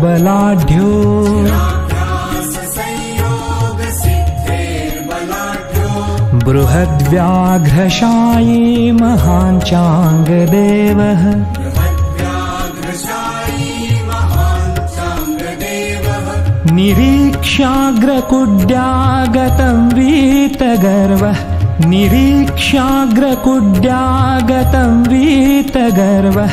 बलाढ्यो बृहद्व्याघ्रशायी महाञ्चाङ्गदेवः निरीक्ष्याग्रकुड्यागतं वीतगर्वः। निरीक्ष्याग्रकुड्यागतं वीतगर्वः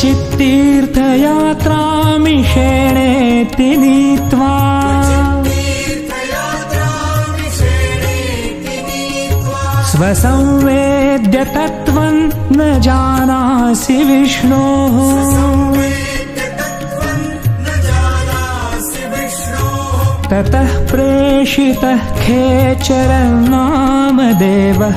क्वचित्तीर्थयात्रामिषेणेति नीत्वा स्वसंवेद्य तत्त्वं न जानासि विष्णोः। ततः प्रेषितः खेचरं नामदेवः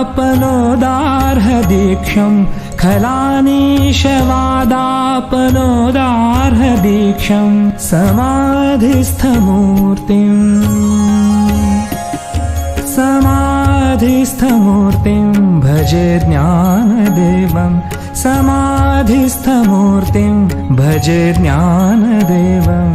खलानीशवादापनोदार्हदीक्षम् खलानीशवादापनोदार्हदीक्षम् समाधिस्थमूर्तिम् समाधिस्थमूर्तिं भजे ज्ञानदेवं। समाधिस्थमूर्तिं भजे ज्ञानदेवम्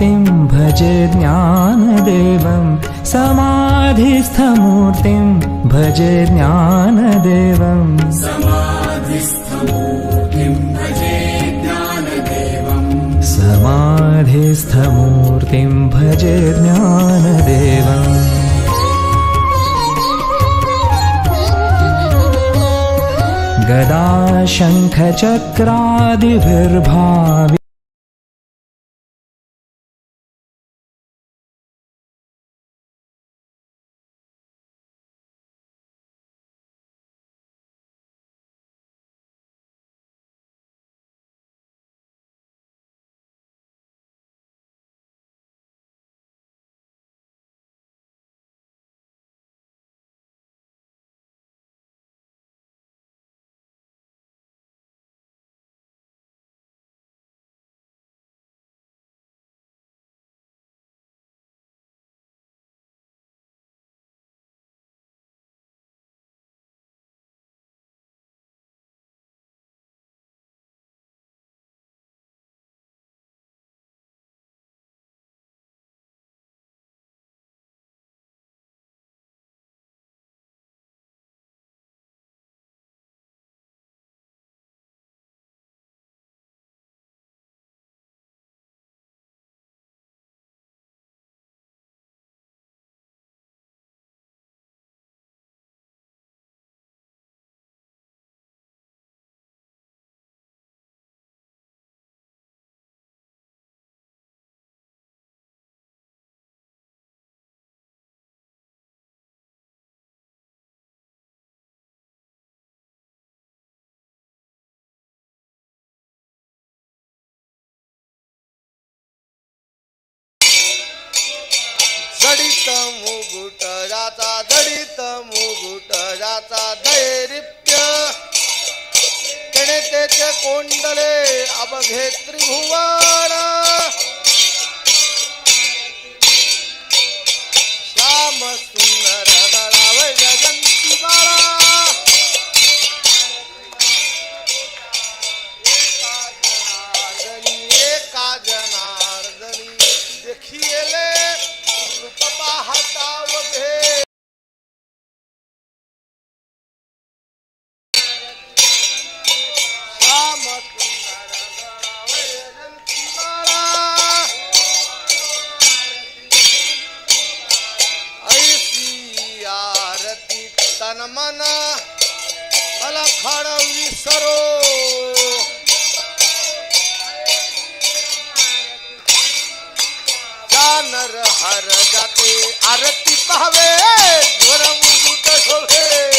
भजे भज ज्ञानदेवं। समाधिस्थमूर्तिं भजे ज्ञानदेवम् समाधिस्थमूर्तिं भज भजे ज्ञानदेवम् गदाशङ्खचक्रादिभिर्भावि जडित मुगुट राचा जडित मुगुट राचा दैरिप्य तेने तेचे कोंडले अबघे त्रिभुवाना तनमना मला खाड सरो. जाणर हर जाते आरती पाहावे ध्वर मुकुट शोभे.